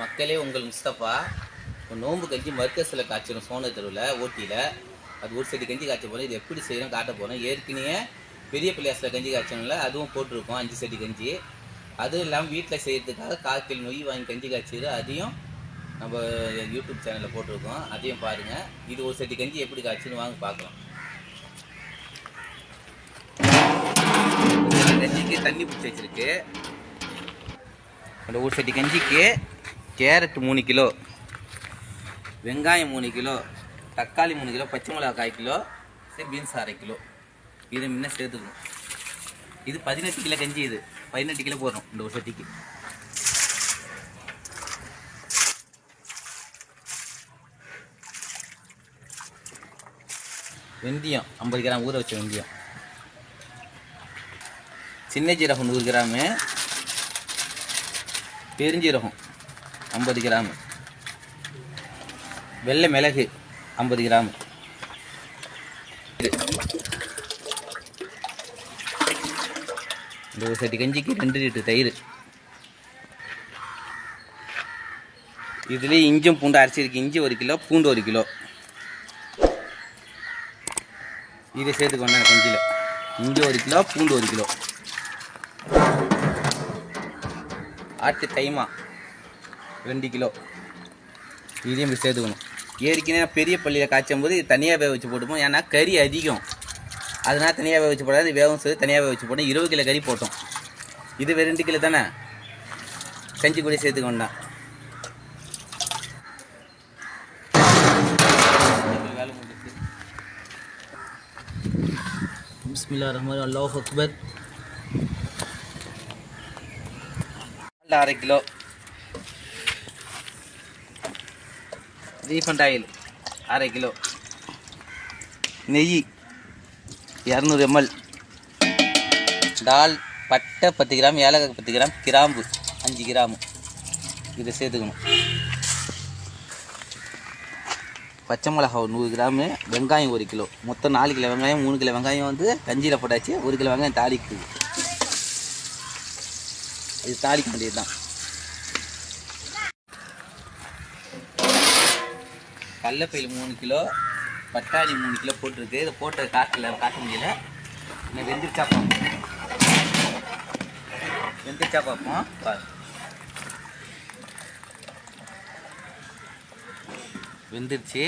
மக்களே உங்கள் முஸ்தபா நோம்பு நோன்பு கஞ்சி மர்க்கஸில் காய்ச்சிடும் சோன தெருவில் ஓட்டியில் அது ஒரு செடி கஞ்சி காய்ச்ச போகிறோம் இது எப்படி செய்யணும் காட்ட போகிறோம் ஏற்கனவே பெரிய பிள்ளையாசில் கஞ்சி காய்ச்சணும்ல அதுவும் போட்டிருக்கோம் அஞ்சு செடி கஞ்சி. அதுவும் இல்லாமல் வீட்டில் செய்கிறதுக்காக காய்க்கல் நொய் வாங்கி கஞ்சி காய்ச்சிது அதையும் நம்ம யூடியூப் சேனலில் போட்டிருக்கோம். அதையும் பாருங்கள் இது ஒரு செடி கஞ்சி எப்படி காய்ச்சுன்னு வாங்க பார்க்கலாம். கஞ்சிக்கு தண்ணி பிடிச்சி வச்சிருக்கு. அந்த ஒரு செடி கஞ்சிக்கு கேரட் மூணு கிலோ வெங்காயம் மூணு கிலோ தக்காளி மூணு கிலோ பச்சை மிளகா கால் கிலோ சரி பீன்ஸ் அரை கிலோ. இதை முன்ன சேர்த்துக்கணும். இது பதினெட்டு கிலோ கஞ்சி இது. பதினெட்டு கிலோ போடுறோம் இந்த ஒரு சட்டிக்கு வெந்தயம் ஐம்பது கிராம் ஊற வச்ச வெந்தயம். சின்ன ஜீரகம் நூறு கிராமு. பெருஞ்சீரகம் ஐம்பது கிராமு. வெள்ளை மிளகு ஐம்பது கிராமு. இந்த ஒரு சட்டி கஞ்சிக்கு ரெண்டு லிட்டர் தயிர். இதுலேயே இஞ்சும் பூண்டு அரிசி இருக்கு இஞ்சி ஒரு கிலோ பூண்டு ஒரு கிலோ. இதை சேர்த்துக்கொண்டேன் கஞ்சியில். இஞ்சி ஒரு கிலோ பூண்டு ஒரு கிலோ. ஆட்டு தைமா. ரெண்டு கிலோ. இதையும் இப்படி சேர்த்துக்கணும். ஏற்கனவே பெரிய பள்ளியில் காய்ச்சும் போது தனியாக வேக வச்சு போட்டுப்போம். ஏன்னா கறி அதிகம். அதனால் தனியாக வேக வச்சு போடாது. வேகம் சேர்த்து தனியாக வேக வச்சு போட்டோம். இருபது கிலோ கறி போட்டோம். இது வெறும் ரெண்டு கிலோ தானே? கஞ்சி கூட சேர்த்துக்கோண்டா வேலை பிஸ்மில்லா ரஹ்மான் அல்லாஹ் அக்பர். அரை கிலோ. ரீஃபண்ட் ஆயில் அரை கிலோ. நெய் இரநூறு எம்எல். டால் பட்டை பத்து கிராம் ஏலக்காய் பத்து கிராம் கிராம்பு அஞ்சு கிராமு. இதை சேர்த்துக்கணும். பச்சை மிளகா ஒரு நூறு கிராமு வெங்காயம் ஒரு கிலோ. மொத்தம் நாலு கிலோ வெங்காயம் மூணு கிலோ வெங்காயம் வந்து கஞ்சியில் போட்டாச்சு ஒரு கிலோ வெங்காயம் தாளிக்குது. இது தாளிக்க வேண்டியது தான். கடலப்பயிறு மூணு கிலோ பட்டாணி மூணு கிலோ போட்டிருக்கு. இதை போட்ட காட்டில் காட்ட முடியல. இன்னும் வெந்திரிச்சா பார்ப்போம் வெந்திரிச்சா பார்ப்போம் பாரு. வெந்துருச்சு.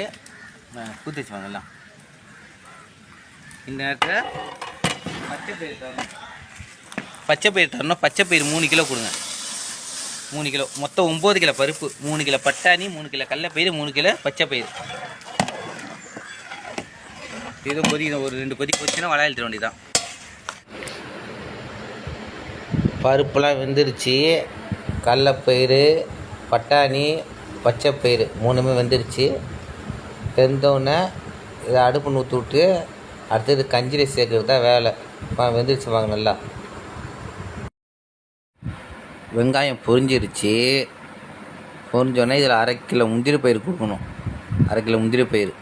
கூத்திச்சு வாங்கலாம் இந்த நேரத்தில் பச்சை பயிர் தரணும். பச்சை பயிர் தரணும். பச்சை பயிர் மூணு கிலோ கொடுங்க. மூணு கிலோ மொத்தம் ஒம்பது கிலோ பருப்பு மூணு கிலோ பட்டாணி மூணு கிலோ கடலப்பயிறு மூணு கிலோ பச்சை பயிர் இது கொதிக்கணும் ஒரு ரெண்டு கொதி கொதிச்சுன்னா வள எழுத்துற வேண்டியதான் பருப்புலாம் வெந்துருச்சு. கடலப்பயிறு பட்டாணி பச்சை பயிறு மூணுமே வெந்துருச்சு. வெந்தோடனே இதை அடுப்பு நூற்றி விட்டு அடுத்தது கஞ்சியில் சேர்க்கறது தான் வேலை வெந்துருச்சு வாங்க நல்லா. வெங்காயம் பொரிஞ்சிருச்சு. பொரிஞ்சோடனே இதில் அரை கிலோ முந்திரி பயிர் கொடுக்கணும். அரை கிலோ முந்திரி பயிர்.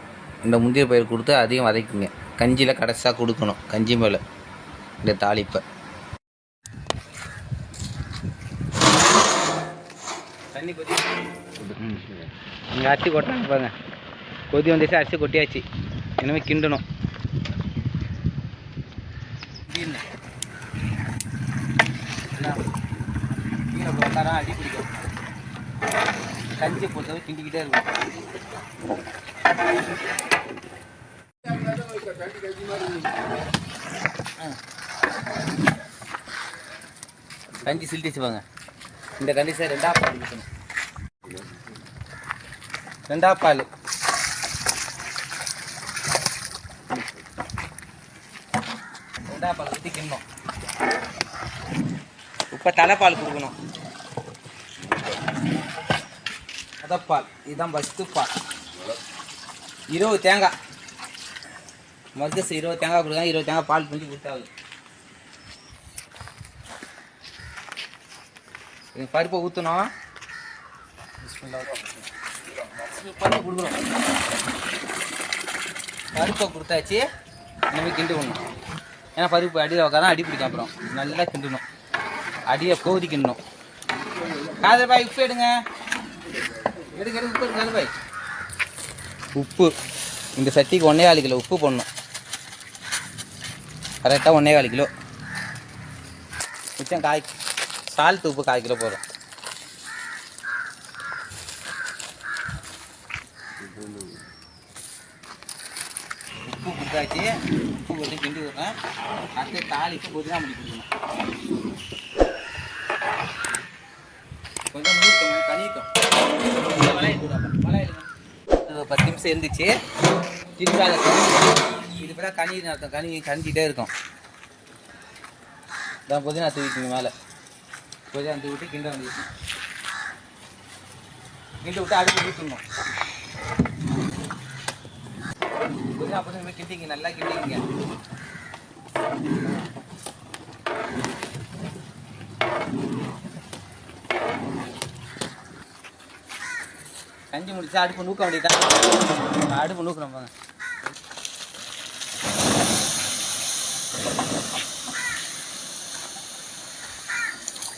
இந்த முந்திரி பயிர் கொடுத்து அதையும் வதக்குங்க. கஞ்சியில் கடைசியாக கொடுக்கணும். கஞ்சி மேலே. இந்த தாளிப்பை. தண்ணி கொதி. இங்கே அரிசி கொட்டுறாங்க பாருங்க. கொதி வந்துச்சு அரிசி கொட்டியாச்சு. இனிமேல் கிண்டணும். கிண்டணும். கீழே போட்டாரா அடி பிடிக்கும் கஞ்சி பொறுத்தவரை கிண்டிக்கிட்டே இருக்கும் கஞ்சி சில்டிச்சு வாங்க இந்த கஞ்சி சார் ரெண்டா பால் ஊற்றணும் ரெண்டா பால். ரெண்டா பால் ஊற்றி கிண்ணணும். இப்போ தலைப்பால் கொடுக்கணும். அதப்பால் இதுதான் ஃபஸ்ட்டு பால். இருபது தேங்காய். மருத்துவ இருபது தேங்காய் கொடுக்காங்க இருபது தேங்காய் பால் பிஞ்சு கொடுத்தாது பருப்பை ஊற்றணும் பருப்பு கொடுக்கணும் பருப்பை கொடுத்தாச்சு. இனிமேல் கிண்டு விடணும். ஏன்னா பருப்பு அடியில் உட்காதான் அடி பிடிக்கும் அப்புறம். நல்லா கிண்டணும். அடியை கோதி கிண்டணும். காதல் பாய் உப்பு எடுங்க. உப்பு உப்பு. இந்த சட்டிக்கு ஒன்றே கால் கிலோ உப்பு போடணும். கரெக்டாக ஒன்றே கால் கிலோ. மிச்சம் காய் சால்ட் உப்பு கால் கிலோ போதும். உப்பு கொடுத்தாச்சு. உப்பு போட்டு கிண்டி விடுறேன். அடுத்து தாளிப்பு புதினா தான் முடிக்கணும் கொஞ்சம் மூட்டும் கனிக்கும் பத்து நிமிஷம் இருந்துச்சு. திருப்பி அதை இது பிறகு கனி நடத்தும் கனி கனிஞ்சிட்டே இருக்கும். இதான் புதினா தூக்கிங்க மேலே. புதினா தூவி விட்டு கிண்ட வந்துச்சு கிண்டி விட்டு அடுப்பு ஊற்றணும் புதினா புதினா கிண்டிங்க. நல்லா கிண்டிங்க. கஞ்சி முடிச்சா அடுப்பு நூக்க வேண்டியதான் அடுப்பு நூக்கணும் பாங்க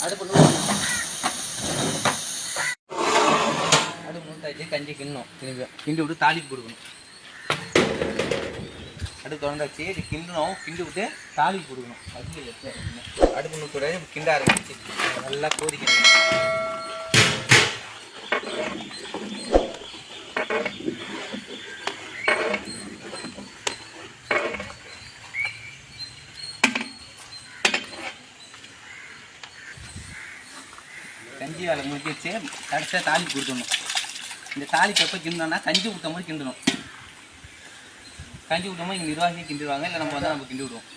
அடுப்பு நூக்கணும் அடுப்பு நூத்தாச்சு கஞ்சி கிண்ணும் திரும்பி கிண்டி விட்டு தாளிப்பு கொடுக்கணும். அடுப்பு திறந்தாச்சு இது கிண்டணும் கிண்டி விட்டு தாளிப்பு கொடுக்கணும். அடுப்பு நூக்கூட கிண்ட ஆரம்பிச்சு நல்லா கோதிக்கணும். கஞ்சி வச்சு கடைசியாக தாலி கொடுத்துடணும். இந்த தாலி எப்போ கிண்டணும்னா கஞ்சி ஊற்ற மாதிரி கிண்டணும். கஞ்சி ஊற்றும் போது இங்கே நிர்வாகி கிண்டிடுவாங்க இல்லை நம்ம வந்து நம்ம கிண்டி விடுவோம்.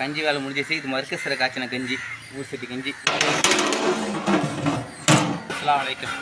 கஞ்சி வேலை முடிஞ்சிச்சு இது மறுக்க சில காய்ச்சின கஞ்சி ஊர் சட்டி கஞ்சி. அலாம் அலைக்கும்.